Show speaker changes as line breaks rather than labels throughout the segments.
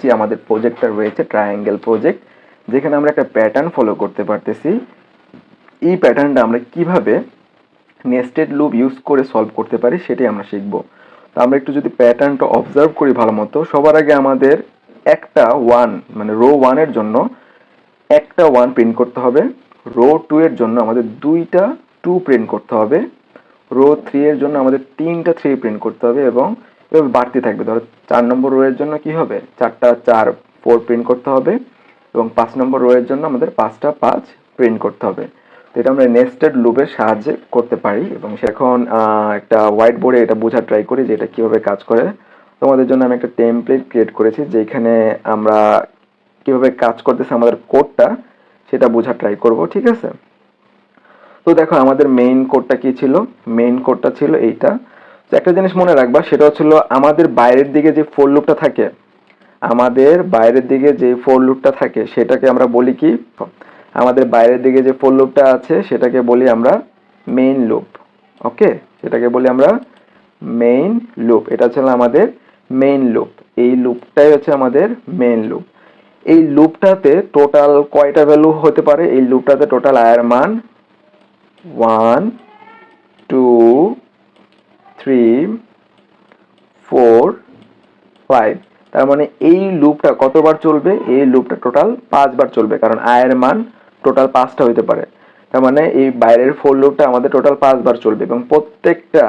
যে আমাদের প্রজেক্টটা রয়েছে ট্রায়াঙ্গেল প্রজেক্ট যেখানে আমরা একটা প্যাটার্ন ফলো করতে পারতেছি। এই প্যাটার্নটা আমরা কীভাবে নেস্টেড লুপ ইউজ করে সলভ করতে পারি সেটাই আমরা শিখব। তো আমরা একটু যদি প্যাটার্নটা অবজার্ভ করি ভালো মতো, সবার আগে আমাদের একটা ওয়ান মানে রো ওয়ানের জন্য একটা ওয়ান প্রিন্ট করতে হবে। রো টু এর জন্য আমাদের দুইটা টু প্রিন্ট করতে হবে। রো থ্রি এর জন্য আমাদের তিনটা থ্রি প্রিন্ট করতে হবে এবং এভাবে বাড়তে থাকবে। ধরো চার নম্বর রোয়ের জন্য কি হবে? চারটা চার ফোর প্রিন্ট করতে হবে এবং পাঁচ নম্বর রোয়ের জন্য আমাদের পাঁচটা পাঁচ প্রিন্ট করতে হবে। তো এটা আমরা নেস্টেড লুপের সাহায্যে করতে পারি এবং এখন একটা হোয়াইট বোর্ডে এটা বোঝার ট্রাই করি যে এটা কীভাবে কাজ করে। তোমাদের জন্য আমি একটা টেমপ্লেট ক্রিয়েট করেছি যেখানে আমরা কীভাবে কাজ করতেছে আমাদের কোডটা সেটা বোঝার ট্রাই করব, ঠিক আছে? তো দেখো আমাদের মেইন কোডটা কি ছিল? মেইন কোডটা ছিল এইটা। তো একটা জিনিস মনে রাখবা, সেটা হচ্ছিল আমাদের বাইরের দিকে যে ফোর লুপটা থাকে, আমাদের বাইরের দিকে যে ফোর লুপটা থাকে, সেটাকে আমরা বলি কি, আমাদের বাইরের দিকে যে ফোর লুপটা আছে, সেটাকে বলি আমরা মেইন লুপ ওকে সেটাকে বলি আমরা মেইন লুপ এটা হচ্ছে আমাদের মেইন লুপ এই লুপটাই হচ্ছে আমাদের মেইন লুপ এই লুপটাতে টোটাল কয়টা ভ্যালু হতে পারে? এই লুপটাতে টোটাল আয়ের মান one two three four five তার মানে এই লুপটা কতবার চলবে? এই লুপটা টোটাল পাঁচবার চলবে, কারণ আয়ের মান টোটাল পাঁচটা হইতে পারে। তার মানে এই বাইরের ফোর লুপটা আমাদের টোটাল পাঁচবার চলবে এবং প্রত্যেকটা,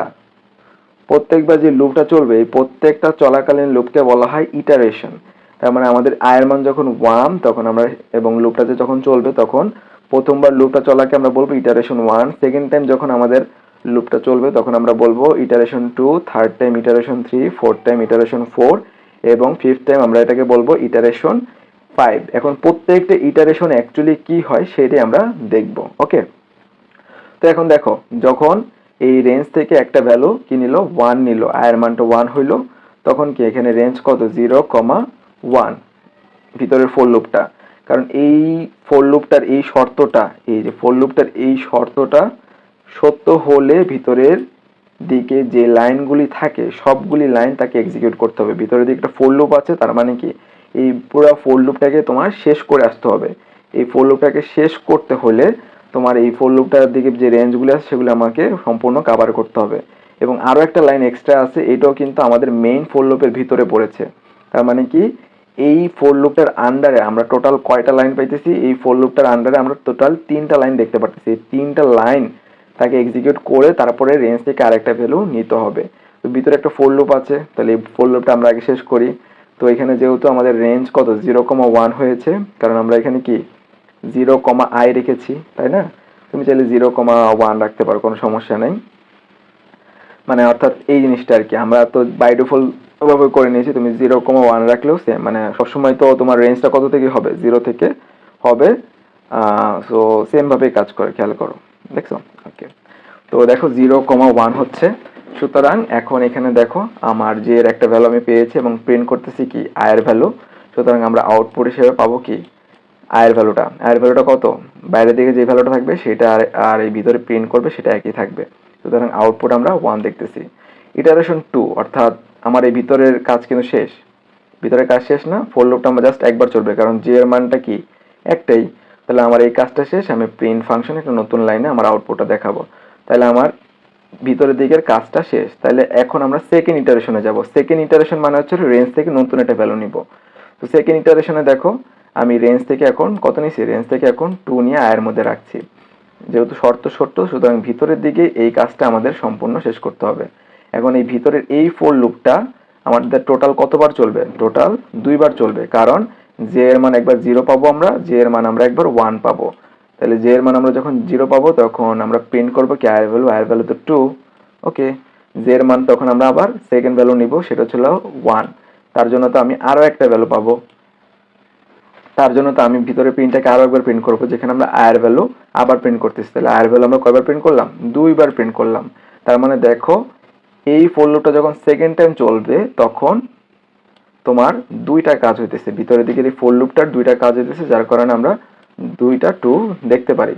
প্রত্যেকবার যে লুপটা চলবে, এই প্রত্যেকটা চলাকালীন লুপকে বলা হয় ইটারেশন তার মানে আমাদের আয়ের মান যখন ওয়ান তখন আমরা, এবং লুপটাতে যখন চলবে, তখন প্রথমবার লুপটা চলাকে আমরা বলব ইটারেশন ওয়ান সেকেন্ড টাইম যখন আমাদের লুপটা চলবে, তখন আমরা বলব iteration two third time iteration three fourth time iteration four এবং ফিফথ টাইম আমরা এটাকে বলব ইটারেশন ফাইভ এখন প্রত্যেকটা ইটারেশন অ্যাকচুয়ালি কি হয় সেটাই আমরা দেখব ওকে তো এখন দেখো, যখন এই রেঞ্জ থেকে একটা ভ্যালু কি নিল? ওয়ান নিল। আয়ের মানটা ওয়ান হইল, তখন কি এখানে রেঞ্জ কত? জিরো কমা ওয়ান ভিতরের ফোর লুপটা কারণ এই ফোর লুপটার এই শর্তটা, এই যে ফোর লুপটার এই শর্তটা সত্য হলে ভিতরের দিকে যে লাইনগুলি থাকে, সবগুলি লাইন তাকে এক্সিকিউট করতে হবে। ভিতরের দিকে একটা ফোর লুপ আছে, তার মানে কি? এই পুরো ফোর লুপটাকে তোমার শেষ করে আসতে হবে। এই ফোর লুপটাকে শেষ করতে হলে তোমার এই ফোর লুপটার দিকে যে রেঞ্জগুলি আছে, সেগুলো আমাকে সম্পূর্ণ কাভার করতে হবে। এবং আরও একটা লাইন এক্সট্রা আছে, এটাও কিন্তু আমাদের মেইন ফোর লুপের ভিতরে পড়েছে। তার মানে কি? এই ফোর লুপটার আন্ডারে আমরা টোটাল কয়টা লাইন পাইতেছি? এই ফোর লুপটার আন্ডারে আমরা টোটাল তিনটা লাইন দেখতে পারতেছি। এই তিনটা লাইন তাকে এক্সিকিউট করে তারপরে রেঞ্জ থেকে আরেকটা ভ্যালু নিতে হবে। তো ভিতরে একটা ফোর লুপ আছে, তাহলে এই ফোর লুপটা আমরা আগে শেষ করি। তো এখানে যেহেতু আমাদের রেঞ্জ কত? জিরো কমা ওয়ান হয়েছে, কারণ আমরা এখানে কি? জিরো কমা আই রেখেছি, তাই না? তুমি চাইলে জিরো কমা ওয়ান রাখতে পারো, কোনো সমস্যা নেই। মানে অর্থাৎ এই জিনিসটা আর কি, আমরা তো বাই ডিফল্ট ভাবে করে নিয়েছি, তুমি জিরো কমা ওয়ান রাখলেও সেম মানে সবসময় তো তোমার রেঞ্জটা কত থেকে হবে? জিরো থেকে হবে সো সেমভাবেই কাজ করে, খেয়াল করো। দেখছ? ওকে তো দেখো জিরো কমা ওয়ান হচ্ছে। সুতরাং এখন এখানে দেখো, আমার যে এর একটা ভ্যালু আমি পেয়েছি এবং প্রিন্ট করতেছি কি? আয়ের ভ্যালু সুতরাং আমরা আউটপুট হিসেবে পাবো কি? আয়ের ভ্যালুটা আয়ের ভ্যালুটা কত? বাইরের দিকে যে ভ্যালুটা থাকবে, সেটা আর আর এই ভিতরে প্রিন্ট করবে, সেটা একই থাকবে। সুতরাং আউটপুট আমরা ওয়ান দেখতেছি। ইটারেশন টু অর্থাৎ আমার এই ভিতরের কাজ কিন্তু শেষ। ভিতরের কাজ শেষ না ফোর লুপটা আমার জাস্ট একবার চলবে, কারণ যে এর মানটা কি? একটাই। তাহলে আমার এই কাজটা শেষ, আমি প্রিন্ট ফাংশন একটা নতুন লাইনে আমার আউটপুটটা দেখাবো। তাহলে আমার ভিতরের দিকের কাজটা শেষ। তাহলে এখন আমরা সেকেন্ড ইটারেশনে যাব। সেকেন্ড ইটারেশন মানে হচ্ছে রেঞ্জ থেকে নতুন একটা ভ্যালু নিব। তো সেকেন্ড ইটারেশনে দেখো, আমি রেঞ্জ থেকে এখন কত নিছি রেঞ্জ থেকে এখন টু নিয়ে আয়ের মধ্যে রাখছি। যেহেতু শর্ত শর্ত সুতরাং ভিতরের দিকে এই কাজটা আমাদের সম্পূর্ণ শেষ করতে হবে। এখন এই ভিতরের এই ফোর লুপটা আমাদের টোটাল কতবার চলবে? টোটাল দুইবার চলবে। কারণ জে এর মান একবার জিরো পাবো আমরা জে এর মান আমরা একবার ওয়ান পাবো। তাহলে জে এর মান আমরা যখন জিরো পাবো, তখন আমরা প্রিন্ট করব কি আয়ের ভ্যালু আয়ের ভ্যালু তো টু ওকে জে এর মান তখন আমরা আবার সেকেন্ড ভ্যালু নিব, সেটা ছিল ওয়ান তার জন্য তো আমি আরও একটা ভ্যালু পাবো। তার জন্য তো আমি ভিতরে প্রিন্টটাকে আরও একবার প্রিন্ট করব, যেখানে আমরা আয়ের ভ্যালু আবার প্রিন্ট করতেছি। তাহলে আয়ের ভ্যালু আমরা কয়বার প্রিন্ট করলাম? দুইবার প্রিন্ট করলাম। তার মানে দেখো, এই ফোর যখন সেকেন্ড টাইম চলবে, তখন তোমার দুইটা কাজ হইতেছে। ভিতরের এই ফোর লুপটার দুইটা কাজ হইতেছে, যার কারণে আমরা দুইটা টু দেখতে পারি।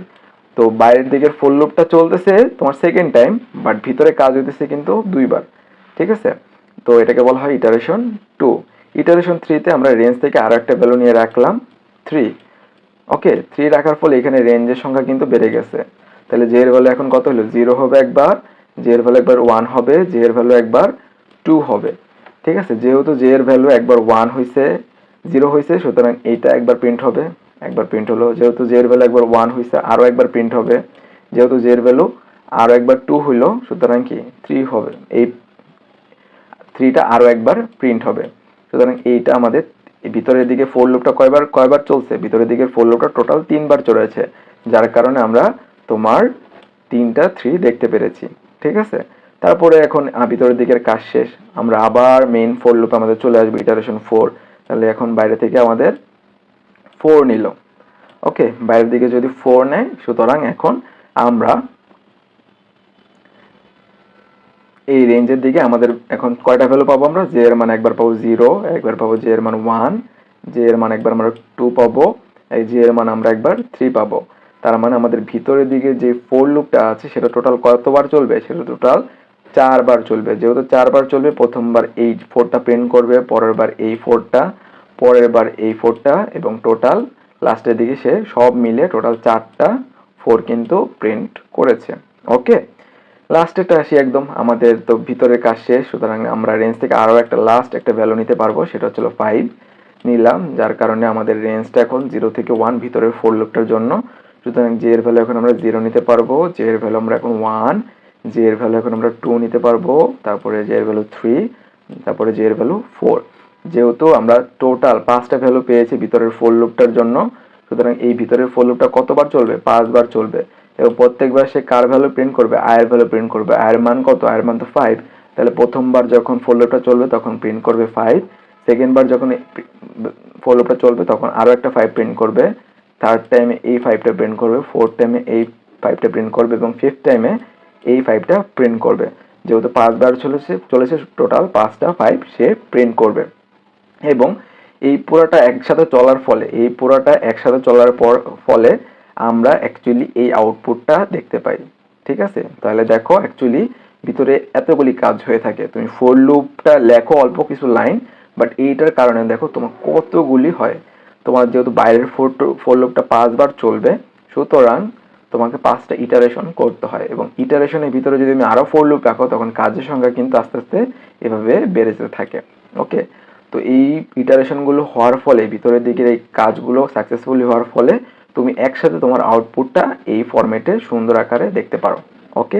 তো বাইরের দিকের ফোর লুপটা চলতেছে তোমার সেকেন্ড টাইম বাট ভিতরে কাজ হইতেছে কিন্তু দুইবার। ঠিক আছে? তো এটাকে বলা হয় ইটারেশন টু ইটারেশন থ্রিতে আমরা রেঞ্জ থেকে আরও একটা ভ্যালু নিয়ে রাখলাম থ্রি ওকে থ্রি রাখার ফলে এখানে রেঞ্জের সংখ্যা কিন্তু বেড়ে গেছে। তাহলে জে এর ভ্যালু এখন কত হলো? জিরো হবে একবার জে এর ভ্যালু একবার ওয়ান হবে জে এর ভ্যালু একবার টু হবে। ঠিক আছে? যেহেতু জে এর ভ্যালু একবার ওয়ান হয়েছে জিরো হয়েছে সুতরাং এইটা একবার প্রিন্ট হবে। একবার প্রিন্ট হলো। যেহেতু জে এর ভ্যালু একবার ওয়ান হয়েছে আরও একবার প্রিন্ট হবে। যেহেতু জে এর ভ্যালু আরও একবার টু হইল, সুতরাং কি? থ্রি হবে। এই থ্রিটা আরও একবার প্রিন্ট হবে। সুতরাং এইটা আমাদের ভিতরের দিকে ফোর লুপটা কয়বার কয়বার চলছে? ভিতরের দিকে ফোর লুপটা টোটাল তিনবার চলেছে, যার কারণে আমরা তোমার তিনটা থ্রি দেখতে পেরেছি। ঠিক আছে? তারপরে এখন ভিতরের দিকের কাজ শেষ। আমরা আবার মেইন ফোর লুপ আমাদের চলে আসবে ইটারেশন ফোর তাহলে এখন বাইরে থেকে আমাদের ফোর নিল। ওকে, বাইরের দিকে যদি ফোর নেয়, সুতরাং এখন আমরা এই রেঞ্জের দিকে আমাদের এখন কয়টা ভ্যালু পাবো আমরা? জে এর মান একবার পাবো জিরো একবার পাবো জে এর মান ওয়ান জে এর মান একবার আমরা টু পাবো, এই জে এর মান আমরা একবার থ্রি পাবো। তার মানে আমাদের ভিতরের দিকে যে ফোর লুপটা আছে, সেটা টোটাল কতবার চলবে? সেটা টোটাল চারবার চলবে। যেহেতু চারবার চলবে, প্রথমবার এই ফোরটা প্রিন্ট করবে পরের বার এই ফোরটা পরের বার এই ফোরটা এবং টোটাল লাস্টের দিকে সে সব মিলে টোটাল চারটা ফোর কিন্তু প্রিন্ট করেছে। ওকে লাস্টেরটা আসি একদম, আমাদের তো ভিতরের কাজ শেষ, সুতরাং আমরা রেঞ্জ থেকে আরও একটা লাস্ট একটা ভ্যালু নিতে পারব, সেটা হচ্ছিল ফাইভ নিলাম, যার কারণে আমাদের রেঞ্জটা এখন জিরো থেকে ওয়ান ভিতরের ফোর লুকটার জন্য। সুতরাং জে এর ভ্যালু এখন আমরা জিরো নিতে পারব জে এর ভ্যালু আমরা এখন ওয়ান জে এর ভ্যালু এখন আমরা টু নিতে পারব, তারপরে জে এর ভ্যালু থ্রি তারপরে জে এর ভ্যালু ফোর যেহেতু আমরা টোটাল পাঁচটা ভ্যালু পেয়েছি ভিতরের ফোর লুপটার জন্য, সুতরাং এই ভিতরের ফোর লুপটা কতবার চলবে? পাঁচবার চলবে। এবং প্রত্যেকবার সে কার ভ্যালু প্রিন্ট করবে? আয়ের ভ্যালু প্রিন্ট করবে। আয়ের মান কত? আয়ের মান তো ফাইভ তাহলে প্রথমবার যখন ফোর লুপটা চলবে, তখন প্রিন্ট করবে ফাইভ সেকেন্ড বার যখন ফোর লুপটা চলবে, তখন আরও একটা ফাইভ প্রিন্ট করবে। থার্ড টাইমে এই ফাইভটা প্রিন্ট করবে। ফোর্থ টাইমে এই ফাইভটা প্রিন্ট করবে। এবং ফিফথ টাইমে এই ফাইভটা প্রিন্ট করবে। যেহেতু পাঁচবার চলেছে চলেছে টোটাল পাঁচটা ফাইভ সে প্রিন্ট করবে। এবং এই পুরোটা একসাথে চলার ফলে, এই পুরোটা একসাথে চলার পর, ফলে আমরা অ্যাকচুয়ালি এই আউটপুটটা দেখতে পাই। ঠিক আছে? তাহলে দেখো অ্যাকচুয়ালি ভিতরে এতগুলি কাজ হয়ে থাকে। তুমি ফোর লুপটা লেখো অল্প কিছু লাইন বাট এইটার কারণে দেখো তোমার কতগুলি হয়। তোমার যেহেতু বাইরের ফোর ফোর লুপটা পাঁচবার চলবে, সুতরাং তোমাকে পাঁচটা ইটারেশন করতে হয় এবং ইটারেশনের ভিতরে যদি তুমি আরও ফোর লুপ রাখো, তখন কাজের সংখ্যা কিন্তু আস্তে আস্তে এভাবে বেড়ে যেতে থাকে। ওকে তো এই ইটারেশনগুলো হওয়ার ফলে, ভিতরের দিকের এই কাজগুলো সাকসেসফুলি হওয়ার ফলে, তুমি একসাথে তোমার আউটপুটটা এই ফরম্যাটে সুন্দর আকারে দেখতে পারো। ওকে